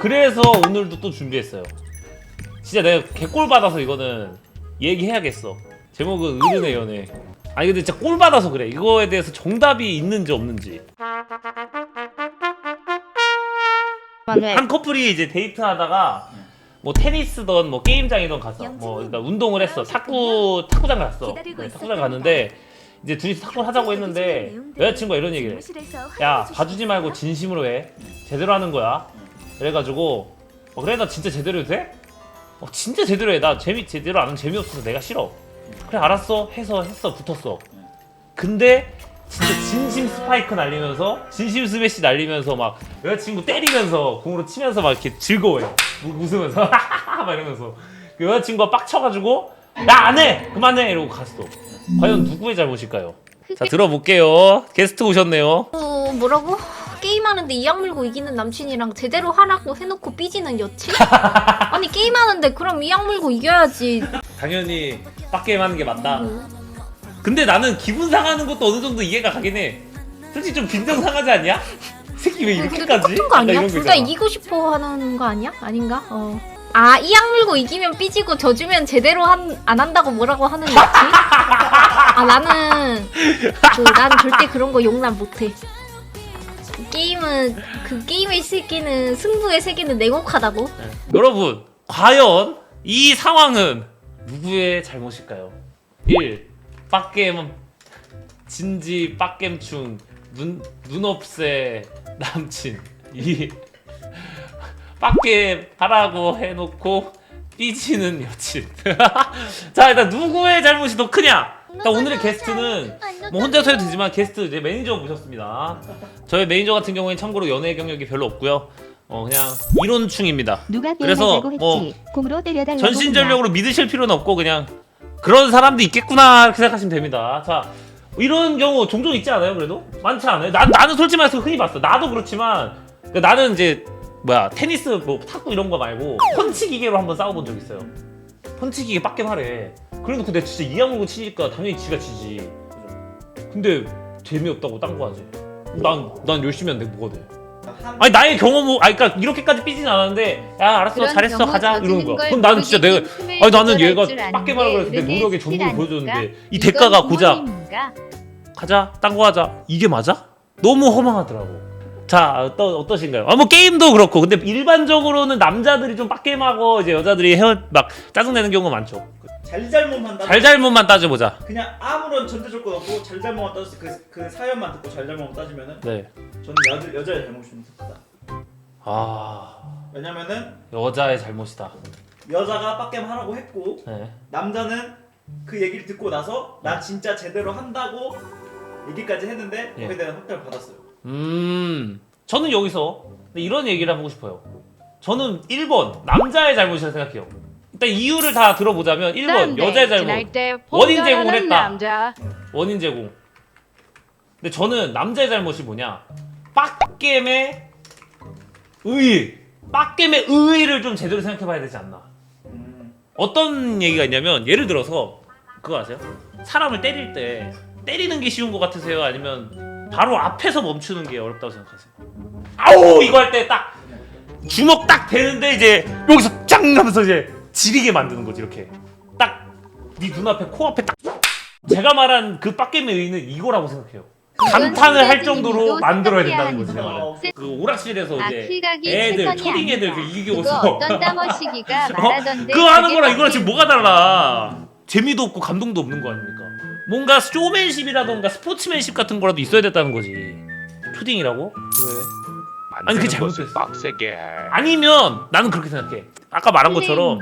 그래서 오늘도 또 준비했어요. 진짜 내가 개꼴 받아서 이거는 얘기해야겠어. 제목은 어른의 연애. 아니 근데 진짜 꼴 받아서 그래. 이거에 대해서 정답이 있는지 없는지. 네. 한 커플이 이제 데이트하다가 뭐 테니스던 뭐 게임장이던 가서 뭐 일단 운동을 했어. 탁구 탁구장 갔어. 네, 탁구장 갔는데 이제 둘이서 탁구를 하자고 했는데 여자친구가 이런 얘기를 해. 야 봐주지 말고 진심으로 해. 제대로 하는 거야. 그래가지고 어, 그래? 나 진짜 제대로 해도 돼? 어, 진짜 제대로 해 나 재미 제대로 안 하면 재미없어서 내가 싫어. 그래 알았어. 해서 했어. 붙었어. 근데 진짜 진심 스파이크 날리면서 진심 스매시 날리면서 막 여자친구 때리면서 공으로 치면서 막 이렇게 즐거워해 우- 웃으면서. 막 이러면서. 그 여자친구가 빡쳐가지고 야 안해 그만해 이러고 갔어 과연 누구의 잘못일까요? 자 들어볼게요 게스트 오셨네요 어, 뭐라고? 게임하는데 이악 물고 이기는 남친이랑 제대로 하라고 해놓고 삐지는 여친? 아니 게임하는데 그럼 이악 물고 이겨야지 당연히 빡게임 하는 게 맞다. 뭐. 근데 나는 기분 상하는 것도 어느 정도 이해가 가긴 해. 솔직히 좀 빈정 상하지 않냐? 새끼 왜 근데 이렇게까지? 똑같은 거 아니야? 이런 둘다 있잖아. 이기고 싶어 하는 거 아니야? 아닌가? 어. 아, 이 악 물고 이기면 삐지고 져주면 제대로 한, 안 한다고 뭐라고 하는 여친? 아, 나는, 그, 나는 절대 그런 거 용납 못해. 그 게임은, 그 게임의 세계는, 승부의 세계는 냉혹하다고? 네. 여러분, 과연 이 상황은 누구의 잘못일까요? 1. 빡게임 진지 빡겜충 눈 눈없애 남친 2. 빡게임 하라고 해놓고 삐지는 여친 자 일단 누구의 잘못이 더 크냐 일단 오늘의 게스트는 뭐 혼자서 해도 되지만 게스트 이제 매니저 모셨습니다. 저희 매니저 같은 경우에는 참고로 연애 경력이 별로 없고요. 어 그냥 이론충입니다. 누가 그래서 뭐 공으로 때려달라고 전신전력으로 믿으실 필요는 없고 그냥 그런 사람도 있겠구나 이렇게 생각하시면 됩니다. 자 이런 경우 종종 있지 않아요? 그래도 많지 않아요? 난 나는 솔직히 말해서 흔히 봤어. 나도 그렇지만 그러니까 나는 이제 뭐야 테니스 뭐 탁구 이런 거 말고 펀치 기계로 한번 싸워본 적 있어요. 펀치 기계 빡겜 하래. 그래놓고 내가 진짜 물고 치니까 당연히 지가 지지. 근데 재미없다고 딴 거 하지. 난, 난 열심히 하는데 뭐가 돼? 아니 나의 경험 아니 그러니까 이렇게까지 삐진 않았는데 야 알았어 잘했어 가자 이러는 거야. 그럼 나는 진짜 내가 아니 나는 얘가 빡게 말하고 그래서 내 노력의 전부를 보여줬는데 이 대가가 고작 가자 딴 거 하자 이게 맞아? 너무 허망하더라고. 자 어떠, 어떠신가요? 아 뭐 게임도 그렇고 근데 일반적으로는 남자들이 좀 빡게임하고 이제 여자들이 헤어 막 짜증내는 경우가 많죠. 잘잘못만 따 잘잘못만 따져보자. 그냥 아무런 전제 조건 없고 잘잘못만 때 그, 그 사연만 듣고 잘잘못만 따지면은 네. 저는 여자, 여자의 잘못이 좀 크다 아 왜냐면은 여자의 잘못이다. 여자가 빡겜 하라고 했고 네. 남자는 그 얘기를 듣고 나서 나 진짜 제대로 한다고 얘기까지 했는데 예. 거기에 대한 확답을 받았어요 음, 저는 여기서 이런 얘기를 하고 싶어요. 저는 1번 남자의 잘못이라 생각해요. 일단 이유를 다 들어보자면 1번 여자의 잘못. 원인 제공을 했다. 원인 제공. 근데 저는 남자의 잘못이 뭐냐? 빡겜의 의의. 빡겜의 의의를 좀 제대로 생각해봐야 되지 않나. 음, 어떤 얘기가 있냐면 예를 들어서 그거 아세요? 사람을 때릴 때 때리는 게 쉬운 것 같으세요? 아니면 바로 앞에서 멈추는 게 어렵다고 생각하세요? 아우 이거 할 때 딱 주먹 딱 대는데 이제 여기서 짱 하면서 이제 지리게 만드는 거지 이렇게 딱 네 눈앞에 코앞에 딱 제가 말한 그 빡겜의 의의는 이거라고 생각해요 감탄을 할 정도로 만들어야 된다는 거지 제가 말은 어, 그 오락실에서 아, 이제 애들 초딩 애들 그. 이기고서 어떤 따머시기가 어? 말하던데 그거 하는 거랑 이거랑 지금 뭐가 달라? 재미도 없고 감동도 없는 거 아닙니까? 뭔가 쇼맨십이라던가 스포츠맨십 같은 거라도 있어야 됐다는 거지. 초딩이라고? 왜? 아니, 그게 잘못됐어. 빡세게 해. 아니면 나는 그렇게 생각해. 아까 말한 것처럼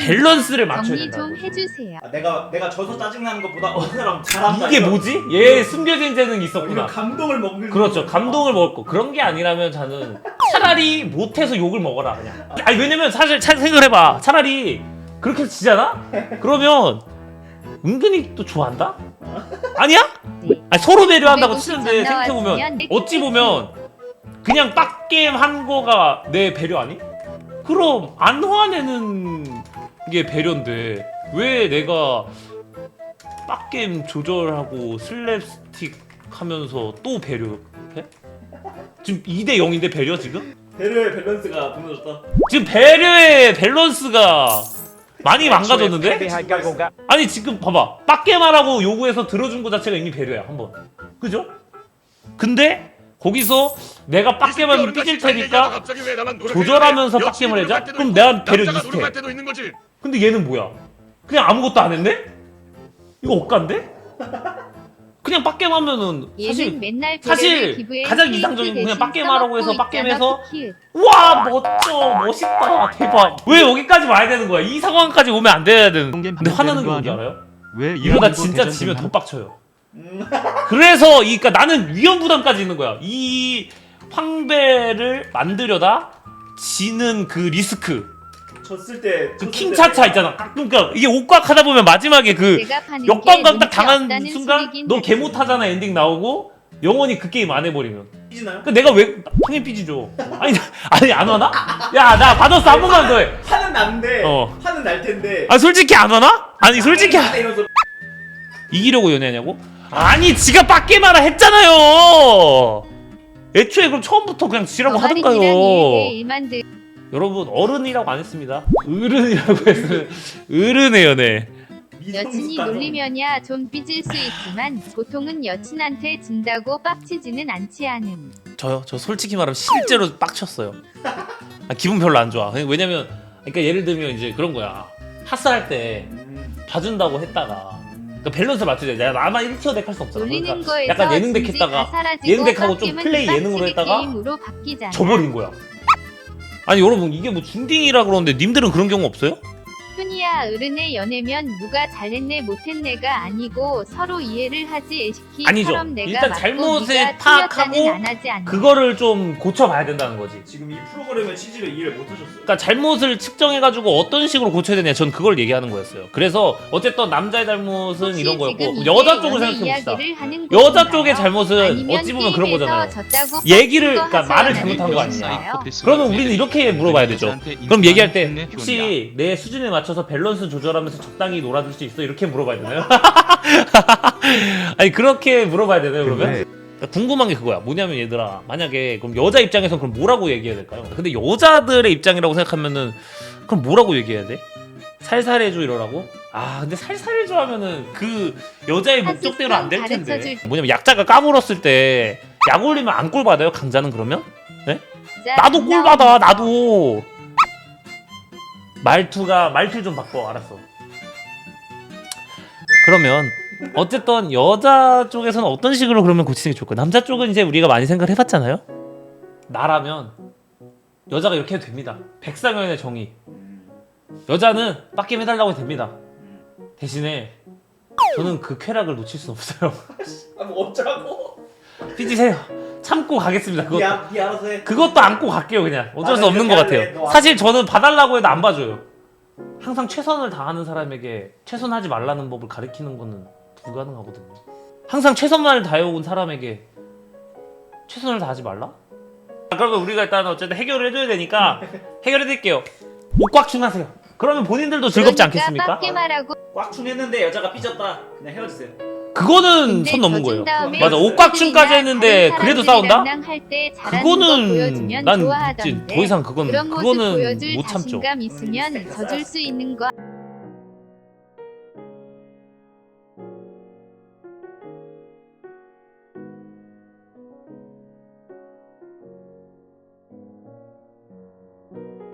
밸런스를 맞춰야 정리 된다. 좀 해주세요. 아, 내가 내가 져서 짜증나는 것보다 어느 사람 잘한다 이게 이런- 뭐지? 얘 숨겨진 재능이 있었구나. 감동을 먹는 그렇죠. 감동을 먹을 거. 그런 게 아니라면 저는 차라리 못해서 욕을 먹어라 그냥. 아니 왜냐면 사실 잘 생각해봐. 차라리 그렇게 해서 지잖아? 그러면 은근히 또 좋아한다? 아니야? 아니, 서로 배려한다고 치는데 생각해보면 어찌 보면 그냥 빡게임 한 거가 내 배려 아니? 그럼 안 화내는 게 배려인데 왜 내가 빡 게임 조절하고 슬랩스틱 하면서 또 배려해? 지금 2대 0인데 배려 지금? 배려의 밸런스가 무너졌다. 지금 배려의 밸런스가 많이 망가졌는데? 패배할 각오가 아니 지금 봐봐 빡게말하고 요구해서 들어준 거 자체가 이미 배려야 한번 그죠? 근데 거기서 내가 빡게말 삐질 테니까 조절하면서 빡겜을 해자? 그럼 내가 배려 이스테 근데 얘는 뭐야? 그냥 아무것도 안 했네? 이거 억간데? 그냥 빡겜 하면은 사실 맨날 사실 가장 이상적인 건 그냥 대신 빡겜 하라고 해서 빡겜 해서 있잖아, 쿠키. 와 멋져 멋있다 대박. 왜 여기까지 와야 되는 거야? 이 상황까지 오면 안 돼야 되는. 근데 화나는 게 뭔지 알아요? 왜 이러다 진짜 지면 더 빡쳐요. 음. 그래서 이 그러니까 나는 위험 부담까지 있는 거야. 이 황배를 만들려다 지는 그 리스크 졌을 때그 킹차차 있잖아 그러니까 이게 옥곽 하다 보면 마지막에 그 내가 파는 역광각 게딱 당한 순간 너 하지. 개 못하잖아 엔딩 나오고 영원히 그 게임 안 해버리면 삐지나요? 그 내가 왜 당연히 삐지죠 아니 아니 안 와나? 야 나 받았어 한 번만 더 해 화는 나는데 어. 화는 날 텐데. 아 솔직히 안 와나? 아니 솔직히 나한테 이러면서 이기려고 연애하냐고? 아니 지가 빡게 말아 했잖아요 애초에 그럼 처음부터 그냥 지라고 하던가요 여러분 어른이라고 안 했습니다. 어른이라고 했으면 어른의 연애 여친이 미성숙한 놀리면야 좀 삐질 수 있지만 보통은 여친한테 진다고 빡치지는 않지 않음. 저요? 저 솔직히 말하면 실제로 빡쳤어요. 아, 기분 별로 안 좋아. 왜냐면 그러니까 예를 들면 이제 그런 거야. 핫살할 때 음, 봐준다고 했다가 음. 그러니까 밸런스 맞추자 내가 나만 1티어 덱 할 수 없잖아. 놀리는 그러니까 거에서 약간 예능 덱 진지가 했다가 사라지고 예능 덱하고 좀 플레이 예능으로 했다가 게임으로 바뀌잖아. 져버린 거야 아니 여러분 이게 뭐 중딩이라 그러는데 님들은 그런 경우 없어요? 훈이야 어른의 연애면 누가 잘했네 못했네가 아니고 서로 이해를 하지 아니죠. 애시키처럼 내가 일단 맞고 잘못을 파악하고. 그거를 좀 고쳐봐야 된다는 거지 지금 이 프로그램의 취지를 이해를 못 하셨어요. 그러니까 잘못을 측정해가지고 어떤 식으로 고쳐야 되냐 전 그걸 얘기하는 거였어요 그래서 어쨌든 남자의 잘못은 이런 거였고 여자 쪽을 생각해봅시다 이야기를 하는 여자? 쪽의 잘못은 어찌 보면 그런 거잖아요 얘기를 그러니까 말을 잘못한 거 아니야 건가요? 그러면 우리는 이렇게 물어봐야 되죠 그럼 얘기할 때 혹시 내 수준에 맞춰 서 밸런스 조절하면서 적당히 놀아줄 수 있어? 이렇게 물어봐야 되나요? 아니 그렇게 물어봐야 되나요 그러면? 그러니까 궁금한 게 그거야 뭐냐면 얘들아 만약에 그럼 여자 입장에선 그럼 뭐라고 얘기해야 될까요? 근데 여자들의 입장이라고 생각하면은 그럼 뭐라고 얘기해야 돼? 살살해줘 이러라고? 아 근데 살살해줘 하면은 그 여자의 목적대로 안 될 텐데 뭐냐면 약자가 까불었을 때 약 올리면 안 꼴 받아요 강자는 그러면? 진짜 나도 안꼴 받아 나도 말투가 말투 좀 바꿔 알았어. 그러면 어쨌든 여자 쪽에서는 어떤 식으로 그러면 고치는 게 좋을까? 남자 쪽은 이제 우리가 많이 생각을 해봤잖아요? 나라면 여자가 이렇게 해도 됩니다. 백상현의 정의. 음, 여자는 빡겜 해달라고 해도 됩니다. 대신에 저는 그 쾌락을 놓칠 수 없어요. 아, 뭐 어쩌라고? 삐지세요 참고 가겠습니다 그것도 니, 아, 니 알아서 해. 그것도 안고 갈게요 그냥 어쩔 수 나는 없는 것 그렇게 같아요. 너 사실 저는 봐달라고 해도 안 봐줘요 항상 최선을 다하는 사람에게 최선하지 말라는 법을 가르치는 거는 불가능하거든요 항상 최선만을 다해온 사람에게 최선을 다하지 말라? 아, 그러면 우리가 일단 어쨌든 해결을 해줘야 되니까 해결해 드릴게요 옷꽉충 하세요 그러면 본인들도 즐겁지 그러니까 않겠습니까? 빡게 말하고 꽉충 했는데 여자가 삐졌다. 그냥 헤어지세요. 그거는 근데 선 넘은 거예요 다음에 맞아, 옷꽉춤까지 했는데 그래도 싸운다? 할때 잘하는 거 그거는 보여주면 난 좋아하던데. 이제 더 이상 그건 그런 모습 그거는 보여줄 못 참죠 자신감 있으면 져줄 수 있는 거